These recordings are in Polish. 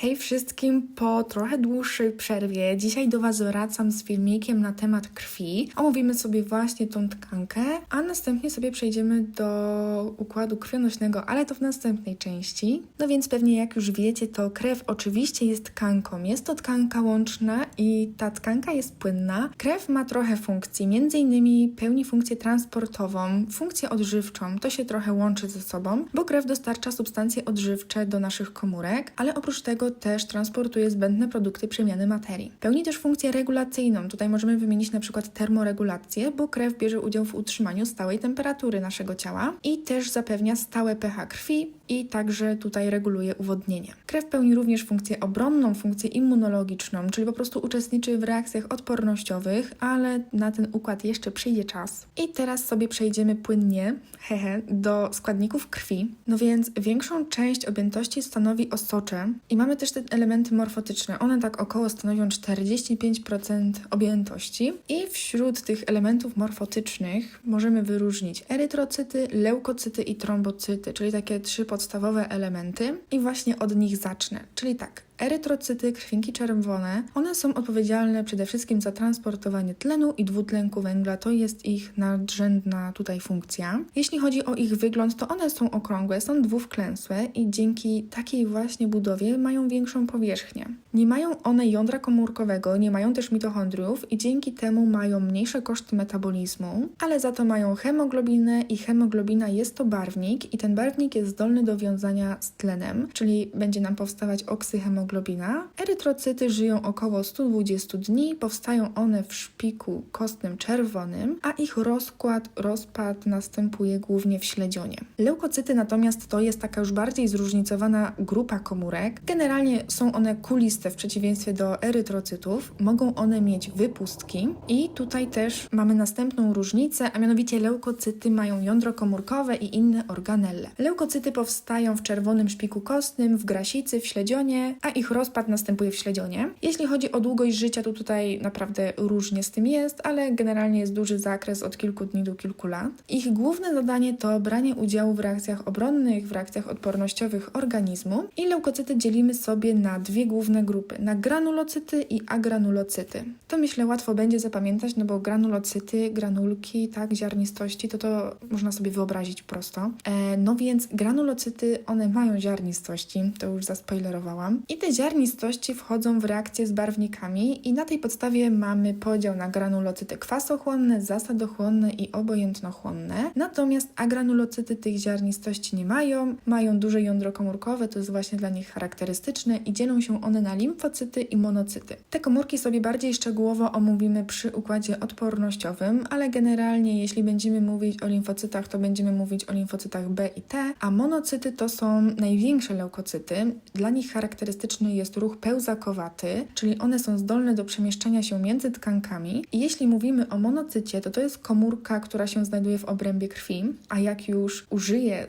Hej wszystkim, po trochę dłuższej przerwie dzisiaj do Was wracam z filmikiem na temat krwi. Omówimy sobie właśnie tą tkankę, a następnie sobie przejdziemy do układu krwionośnego, ale to w następnej części. No więc pewnie jak już wiecie, to krew oczywiście jest tkanką. Jest to tkanka łączna i ta tkanka jest płynna. Krew ma trochę funkcji, między innymi pełni funkcję transportową, funkcję odżywczą. To się trochę łączy ze sobą, bo krew dostarcza substancje odżywcze do naszych komórek, ale oprócz tego też transportuje zbędne produkty przemiany materii. Pełni też funkcję regulacyjną. Tutaj możemy wymienić na przykład termoregulację, bo krew bierze udział w utrzymaniu stałej temperatury naszego ciała i też zapewnia stałe pH krwi i także tutaj reguluje uwodnienie. Krew pełni również funkcję obronną, funkcję immunologiczną, czyli po prostu uczestniczy w reakcjach odpornościowych, ale na ten układ jeszcze przyjdzie czas. I teraz sobie przejdziemy płynnie, hehe, do składników krwi. No więc większą część objętości stanowi osocze i mamy też te elementy morfotyczne. One tak około stanowią 45% objętości i wśród tych elementów morfotycznych możemy wyróżnić erytrocyty, leukocyty i trombocyty, czyli takie trzy podstawowe elementy i właśnie od nich zacznę. Czyli tak, Erytrocyty, krwinki czerwone, one są odpowiedzialne przede wszystkim za transportowanie tlenu i dwutlenku węgla. To jest ich nadrzędna tutaj funkcja. Jeśli chodzi o ich wygląd, to one są okrągłe, są dwuwklęsłe i dzięki takiej właśnie budowie mają większą powierzchnię. Nie mają one jądra komórkowego, nie mają też mitochondriów i dzięki temu mają mniejsze koszty metabolizmu, ale za to mają hemoglobinę i hemoglobina jest to barwnik i ten barwnik jest zdolny do wiązania z tlenem, czyli będzie nam powstawać oksyhemoglobina. Erytrocyty żyją około 120 dni, powstają one w szpiku kostnym czerwonym, a ich rozkład, rozpad następuje głównie w śledzionie. Leukocyty natomiast to jest taka już bardziej zróżnicowana grupa komórek. Generalnie są one kuliste w przeciwieństwie do erytrocytów. Mogą one mieć wypustki i tutaj też mamy następną różnicę, a mianowicie leukocyty mają jądro komórkowe i inne organelle. Leukocyty powstają w czerwonym szpiku kostnym, w grasicy, w śledzionie, a ich rozpad następuje w śledzionie. Jeśli chodzi o długość życia, to tutaj naprawdę różnie z tym jest, ale generalnie jest duży zakres od kilku dni do kilku lat. Ich główne zadanie to branie udziału w reakcjach obronnych, w reakcjach odpornościowych organizmu i leukocyty dzielimy sobie na dwie główne grupy, na granulocyty i agranulocyty. To myślę łatwo będzie zapamiętać, no bo granulocyty, granulki, tak, ziarnistości, to to można sobie wyobrazić prosto. E, no więc granulocyty, one mają ziarnistości, to już zaspoilerowałam. I te ziarnistości wchodzą w reakcję z barwnikami i na tej podstawie mamy podział na granulocyty kwasochłonne, zasadochłonne i obojętnochłonne. Natomiast agranulocyty tych ziarnistości nie mają, mają duże jądro komórkowe, to jest właśnie dla nich charakterystyczne i dzielą się one na limfocyty i monocyty. Te komórki sobie bardziej szczegółowo omówimy przy układzie odpornościowym, ale generalnie jeśli będziemy mówić o limfocytach, to będziemy mówić o limfocytach B i T, a monocyty to są największe leukocyty. Dla nich jest ruch pełzakowaty, czyli one są zdolne do przemieszczania się między tkankami. I jeśli mówimy o monocycie, to to jest komórka, która się znajduje w obrębie krwi, a jak już użyje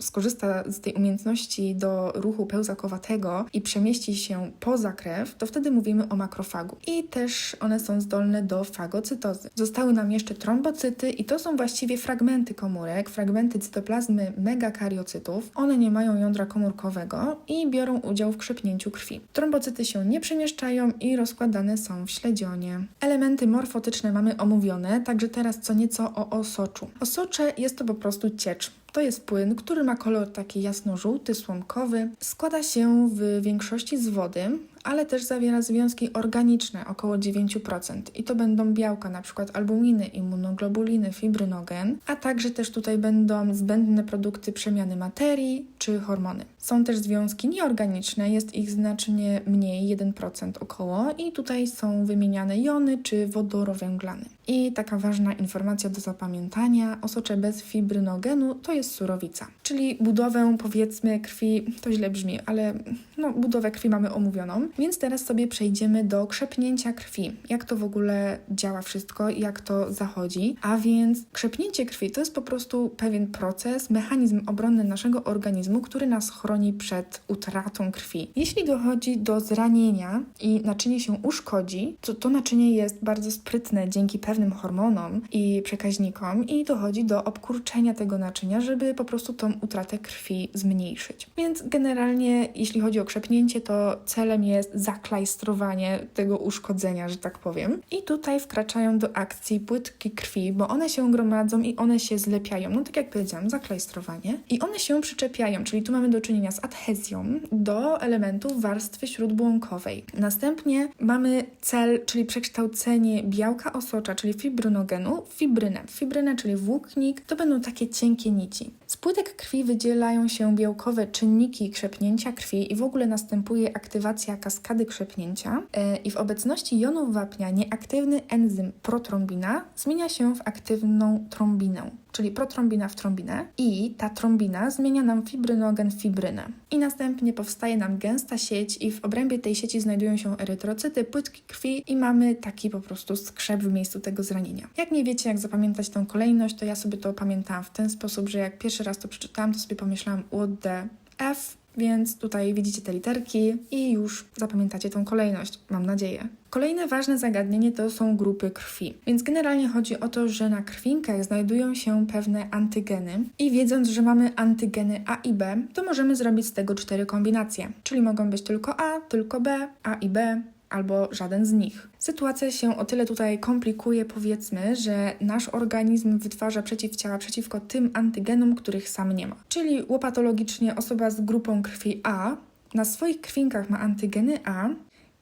skorzysta z tej umiejętności do ruchu pełzakowatego i przemieści się poza krew, to wtedy mówimy o makrofagu. I też one są zdolne do fagocytozy. Zostały nam jeszcze trombocyty i to są właściwie fragmenty komórek, fragmenty cytoplazmy megakariocytów. One nie mają jądra komórkowego i biorą udział w krzepnięciu krwi. Trombocyty się nie przemieszczają i rozkładane są w śledzionie. Elementy morfotyczne mamy omówione, także teraz co nieco o osoczu. Osocze jest to po prostu ciecz. To jest płyn, który ma kolor taki jasno-żółty, słomkowy. Składa się w większości z wody, ale też zawiera związki organiczne, około 9%. I to będą białka, przykład albuminy, immunoglobuliny, fibrynogen, a także też tutaj będą zbędne produkty przemiany materii czy hormony. Są też związki nieorganiczne, jest ich znacznie mniej, 1% około, i tutaj są wymieniane jony czy wodorowęglany. I taka ważna informacja do zapamiętania: osocze bez fibrynogenu to jest surowica, czyli budowę powiedzmy krwi, to źle brzmi, ale no, budowę krwi mamy omówioną. Więc teraz sobie przejdziemy do krzepnięcia krwi. Jak to w ogóle działa wszystko, jak to zachodzi. A więc krzepnięcie krwi to jest po prostu pewien proces, mechanizm obronny naszego organizmu, który nas chroni przed utratą krwi. Jeśli dochodzi do zranienia i naczynie się uszkodzi, to to naczynie jest bardzo sprytne dzięki pewnym hormonom i przekaźnikom i dochodzi do obkurczenia tego naczynia, żeby po prostu tą utratę krwi zmniejszyć. Więc generalnie, jeśli chodzi o krzepnięcie, to celem jest zaklajstrowanie tego uszkodzenia, że tak powiem. I tutaj wkraczają do akcji płytki krwi, bo one się gromadzą i one się zlepiają. No tak jak powiedziałam, zaklajstrowanie. I one się przyczepiają, czyli tu mamy do czynienia z adhezją do elementów warstwy śródbłąkowej. Następnie mamy cel, czyli przekształcenie białka osocza, czyli fibrynogenu, w fibrynę. Fibrynę, czyli włóknik, to będą takie cienkie nici. Z płytek krwi wydzielają się białkowe czynniki krzepnięcia krwi i w ogóle następuje aktywacja kaskady krzepnięcia. E, I w obecności jonów wapnia nieaktywny enzym protrombina zmienia się w aktywną trombinę, czyli protrombina w trombinę i ta trombina zmienia nam fibrynogen w fibrynę. I następnie powstaje nam gęsta sieć i w obrębie tej sieci znajdują się erytrocyty, płytki krwi i mamy taki po prostu skrzep w miejscu tego zranienia. Jak nie wiecie, jak zapamiętać tą kolejność, to ja sobie to pamiętałam w ten sposób, że jak pierwszy raz to przeczytałam, to sobie pomyślałam what the F, więc tutaj widzicie te literki i już zapamiętacie tą kolejność, mam nadzieję. Kolejne ważne zagadnienie to są grupy krwi. Więc generalnie chodzi o to, że na krwinkach znajdują się pewne antygeny i wiedząc, że mamy antygeny A i B, to możemy zrobić z tego cztery kombinacje. Czyli mogą być tylko A, tylko B, A i B, albo żaden z nich. Sytuacja się o tyle tutaj komplikuje, powiedzmy, że nasz organizm wytwarza przeciwciała przeciwko tym antygenom, których sam nie ma. Czyli łopatologicznie osoba z grupą krwi A na swoich krwinkach ma antygeny A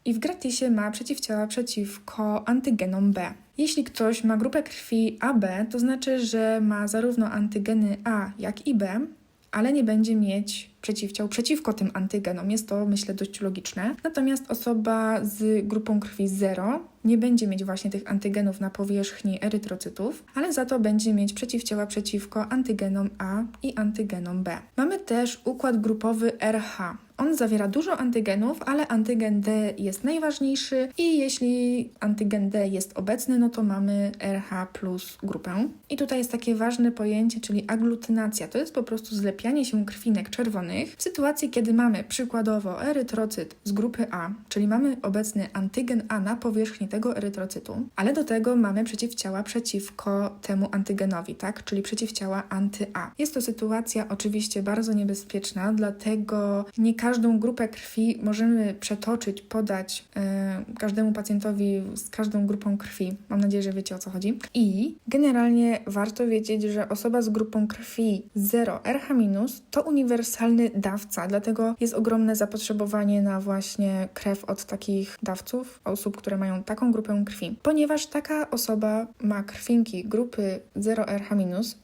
i w gratisie ma przeciwciała przeciwko antygenom B. Jeśli ktoś ma grupę krwi AB, to znaczy, że ma zarówno antygeny A, jak i B, ale nie będzie mieć przeciwciał przeciwko tym antygenom. Jest to, myślę, dość logiczne. Natomiast osoba z grupą krwi 0 nie będzie mieć właśnie tych antygenów na powierzchni erytrocytów, ale za to będzie mieć przeciwciała przeciwko antygenom A i antygenom B. Mamy też układ grupowy RH. On zawiera dużo antygenów, ale antygen D jest najważniejszy i jeśli antygen D jest obecny, no to mamy RH plus grupę. I tutaj jest takie ważne pojęcie, czyli aglutynacja. To jest po prostu zlepianie się krwinek czerwonych w sytuacji, kiedy mamy przykładowo erytrocyt z grupy A, czyli mamy obecny antygen A na powierzchni tego erytrocytu, ale do tego mamy przeciwciała przeciwko temu antygenowi, tak? Czyli przeciwciała anty-A. Jest to sytuacja oczywiście bardzo niebezpieczna, dlatego nie każdą grupę krwi możemy przetoczyć, podać e, każdemu pacjentowi z każdą grupą krwi. Mam nadzieję, że wiecie o co chodzi. I generalnie warto wiedzieć, że osoba z grupą krwi 0 RH- to uniwersalny dawca, dlatego jest ogromne zapotrzebowanie na właśnie krew od takich dawców, osób, które mają taką grupę krwi. Ponieważ taka osoba ma krwinki grupy 0 RH-,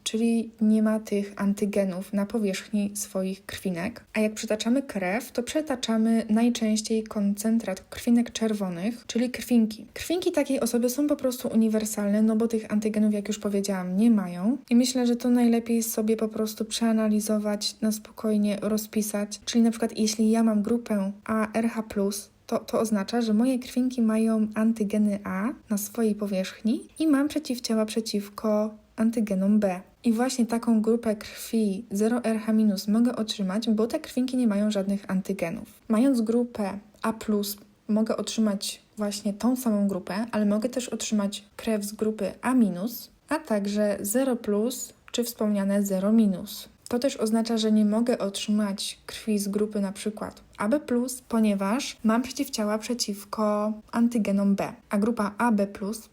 czyli nie ma tych antygenów na powierzchni swoich krwinek, a jak przytaczamy krew, to przetaczamy najczęściej koncentrat krwinek czerwonych, czyli krwinki. Krwinki takiej osoby są po prostu uniwersalne, no bo tych antygenów, jak już powiedziałam, nie mają. I myślę, że to najlepiej sobie po prostu przeanalizować, na spokojnie rozpisać. Czyli na przykład, jeśli ja mam grupę ARH, to, to oznacza, że moje krwinki mają antygeny A na swojej powierzchni i mam przeciwciała przeciwko antygenom B. I właśnie taką grupę krwi 0RH- mogę otrzymać, bo te krwinki nie mają żadnych antygenów. Mając grupę A, mogę otrzymać właśnie tą samą grupę, ale mogę też otrzymać krew z grupy A-, a także 0 czy wspomniane 0 To też oznacza, że nie mogę otrzymać krwi z grupy na przykład AB, ponieważ mam przeciwciała przeciwko antygenom B, a grupa AB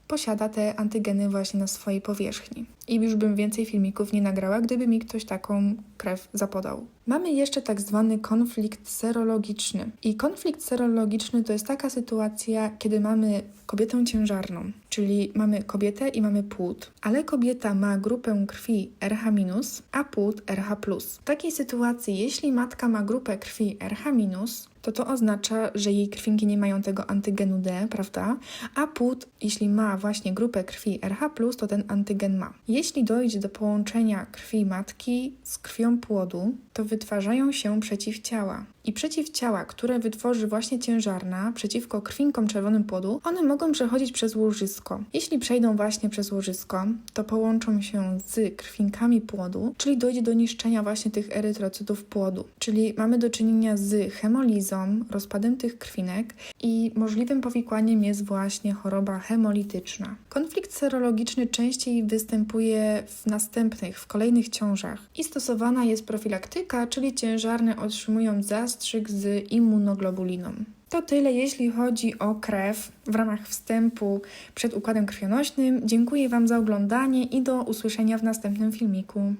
posiada te antygeny właśnie na swojej powierzchni. I już bym więcej filmików nie nagrała, gdyby mi ktoś taką krew zapodał. Mamy jeszcze tak zwany konflikt serologiczny. I konflikt serologiczny to jest taka sytuacja, kiedy mamy kobietę ciężarną, czyli mamy kobietę i mamy płód, ale kobieta ma grupę krwi RH-, a płód RH+. W takiej sytuacji, jeśli matka ma grupę krwi RH-, minus to to oznacza, że jej krwinki nie mają tego antygenu D, prawda? A płód, jeśli ma właśnie grupę krwi RH+, to ten antygen ma. Jeśli dojdzie do połączenia krwi matki z krwią płodu, to wytwarzają się przeciwciała. I przeciwciała, które wytworzy właśnie ciężarna przeciwko krwinkom czerwonym płodu, one mogą przechodzić przez łożysko. Jeśli przejdą właśnie przez łożysko, to połączą się z krwinkami płodu, czyli dojdzie do niszczenia właśnie tych erytrocytów płodu. Czyli mamy do czynienia z hemolizą, rozpadem tych krwinek i możliwym powikłaniem jest właśnie choroba hemolityczna. Konflikt serologiczny częściej występuje w następnych, w kolejnych ciążach i stosowana jest profilaktyka, czyli ciężarne otrzymują zastrzyk z immunoglobuliną. To tyle, jeśli chodzi o krew w ramach wstępu przed układem krwionośnym. Dziękuję Wam za oglądanie i do usłyszenia w następnym filmiku.